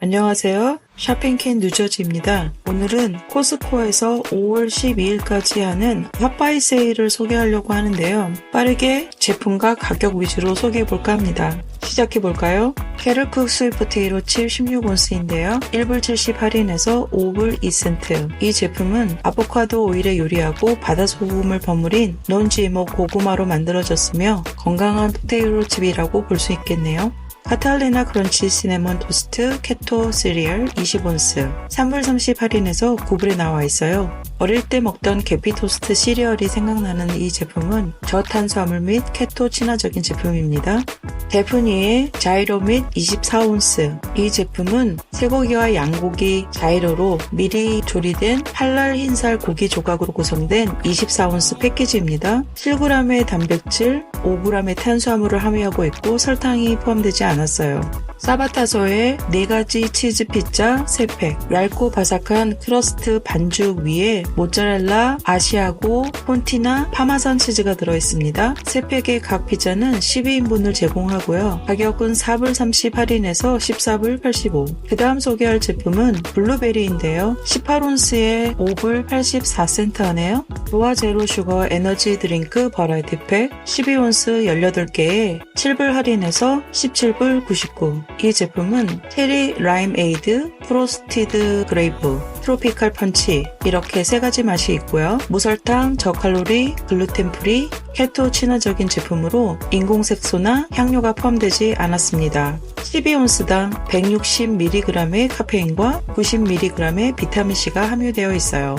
안녕하세요. 쇼핑캔 뉴저지입니다. 오늘은 코스코에서 5월 12일까지 하는 핫바이 세일을 소개하려고 하는데요. 빠르게 제품과 가격 위주로 소개해 볼까 합니다. 시작해 볼까요? 캐럴쿡 스윗 포테이로 칩 16온스인데요. 1불 70 할인해서 5불 2센트. 이 제품은 아보카도 오일에 요리하고 바다 소금을 버무린 논GMO 고구마로 만들어졌으며 건강한 포테이로 칩이라고 볼 수 있겠네요. 카탈리나 크런치 시네몬 토스트 케토 시리얼 20온스 3불 30 할인해서 9불에 나와 있어요. 어릴 때 먹던 계피 토스트 시리얼이 생각나는 이 제품은 저탄수화물 및 케토 친화적인 제품입니다. 데프니의 자이로 및 24온스 이 제품은 쇠고기와 양고기 자이로로 미리 조리된 할랄 흰살 고기 조각으로 구성된 24온스 패키지입니다. 7g의 단백질, 5g의 탄수화물을 함유하고 있고 설탕이 포함되지 않았어요. 사바타소의 4가지 치즈 피자 3팩, 얇고 바삭한 크러스트 반죽 위에 모짜렐라, 아시아고, 폰티나, 파마산 치즈가 들어있습니다. 3팩의 각 피자는 12인분을 제공하고요. 가격은 4불 30 할인해서 14불 85. 그 다음 소개할 제품은 블루베리인데요. 18온스에 5불 84센트 하네요. 로아 제로 슈거 에너지 드링크 버라이티 팩 12온스 18개에 7불 할인해서 17불 99. 이 제품은 체리 라임 에이드, 프로스티드 그레이브, 트로피칼 펀치 이렇게 세 가지 맛이 있고요. 무설탕, 저칼로리, 글루텐 프리, 케토 친화적인 제품으로 인공색소나 향료가 포함되지 않았습니다. 12온스당 160mg의 카페인과 90mg의 비타민C가 함유되어 있어요.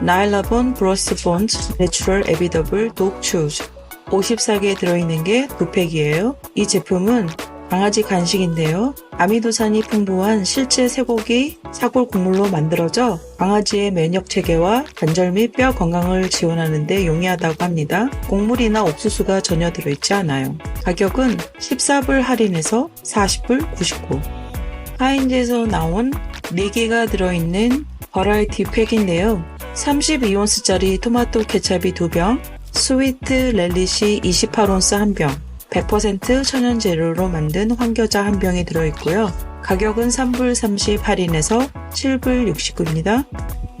나일라본 브로스 본즈 내추럴 에비더블 독 추즈 54개 들어있는 게 2팩이에요. 이 제품은 강아지 간식인데요. 아미노산이 풍부한 실제 쇠고기 사골 국물로 만들어져 강아지의 면역 체계와 관절 및 뼈 건강을 지원하는 데 용이하다고 합니다. 곡물이나 옥수수가 전혀 들어있지 않아요. 가격은 14불 할인해서 40불 99. 하인즈에서 나온 4개가 들어있는 버라이티 팩인데요. 32온스짜리 토마토 케찹이 2병, 스위트 렐리시 28온스 1병, 100% 천연 재료로 만든 황겨자 한 병이 들어있고요. 가격은 3불 30 할인해서 7불 69입니다.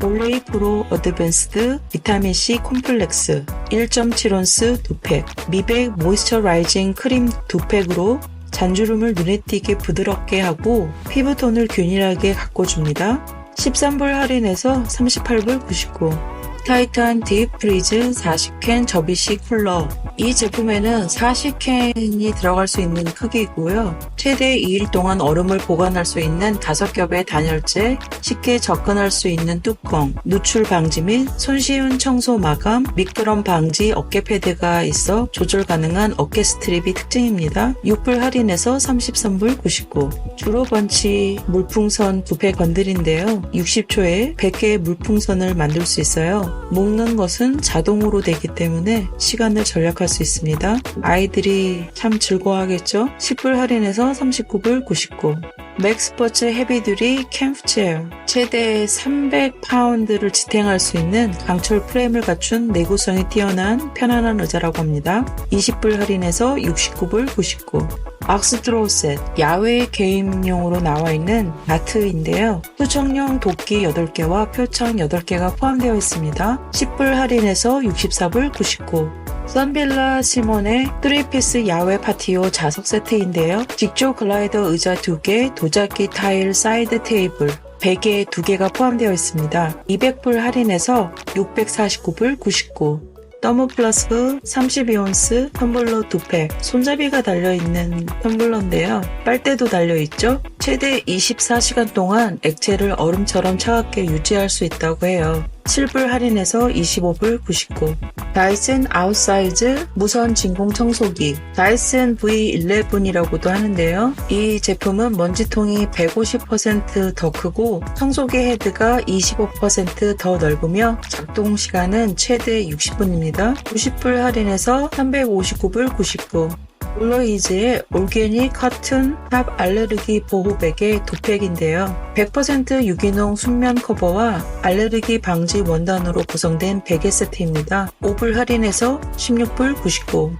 올레이 프로 어드밴스드 비타민C 콤플렉스 1.7온스 2팩, 미백 모이스처라이징 크림 2팩으로 잔주름을 눈에 띄게 부드럽게 하고 피부톤을 균일하게 가꿔줍니다. 13불 할인해서 38불 99. 타이탄 딥 프리즈 40캔 접이식 쿨러 이 제품에는 40캔이 들어갈 수 있는 크기이고요. 최대 2일 동안 얼음을 보관할 수 있는 5겹의 단열재, 쉽게 접근할 수 있는 뚜껑, 누출 방지 및 손쉬운 청소 마감, 미끄럼 방지 어깨 패드가 있어 조절 가능한 어깨 스트립이 특징입니다. 6불 할인해서 33불 99. 주로 번치 물풍선 부페 건들인데요. 60초에 100개의 물풍선을 만들 수 있어요. 묶는 것은 자동으로 되기 때문에 시간을 절약할 수 있습니다. 아이들이 참 즐거워하겠죠? 10불 할인해서 39불 99. 맥스포츠 헤비듀리 캠프체어 최대 300파운드를 지탱할 수 있는 강철 프레임을 갖춘 내구성이 뛰어난 편안한 의자라고 합니다. 20불 할인해서 69불 99. 악스트로셋 야외 게임용으로 나와 있는 마트인데요. 투척용 도끼 8개와 표창 8개가 포함되어 있습니다. 10불 할인해서 64불 99. 선빌라 시몬의 3피스 야외 파티오 자석 세트인데요. 직조 글라이더 의자 2개, 도자기 타일 사이드 테이블, 베개 2개가 포함되어 있습니다. 200불 할인해서 649불 99. 더모플러스 32온스 텀블러 2팩 손잡이가 달려있는 텀블러인데요. 빨대도 달려있죠? 최대 24시간 동안 액체를 얼음처럼 차갑게 유지할 수 있다고 해요. 7불 할인해서 25불 99. 다이슨 아웃사이즈 무선 진공 청소기 다이슨 V11이라고도 하는데요. 이 제품은 먼지통이 150%더 크고 청소기 헤드가 25%더 넓으며 작동 시간은 최대 60분입니다. 90불 할인해서 359불 99. 블로이즈의 올게닉 커튼 탑 알레르기 보호 베개 두 팩인데요. 100% 유기농 순면 커버와 알레르기 방지 원단으로 구성된 베개 세트입니다. 5불 할인해서 16불 99.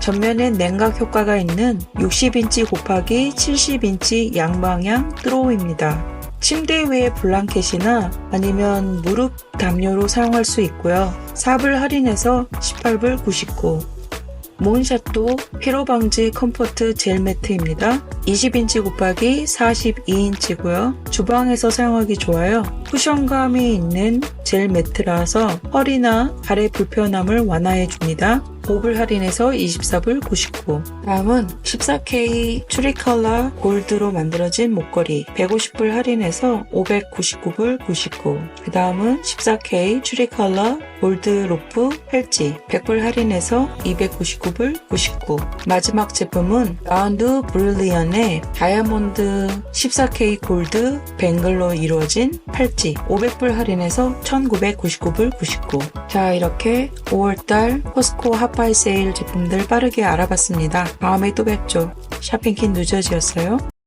전면엔 냉각 효과가 있는 60인치 곱하기 70인치 양방향 드로우입니다. 침대 위에 블랑켓이나 아니면 무릎 담요로 사용할 수 있고요. 4불 할인해서 18불 99. 몬샷도 피로 방지 컴포트 젤 매트입니다. 20인치 곱하기 42인치고요. 주방에서 사용하기 좋아요. 쿠션감이 있는 젤 매트라서 허리나 발의 불편함을 완화해 줍니다. 5불 할인해서 24불 99. 다음은 14K 추리 컬러 골드로 만들어진 목걸이 150불 할인해서 599불 99. 그 다음은 14K 추리 컬러 골드 로프 펠지 100불 할인해서 299불 99. 마지막 제품은 라운드 브릴리언의 다이아몬드 14K 골드 뱅글로 이루어진 팔찌 500불 할인해서 1999불 99. 자 이렇게 5월달 코스코 핫 바이 세일 제품들 빠르게 알아봤습니다. 다음에 또 뵙죠. 쇼핑킨 누저지였어요.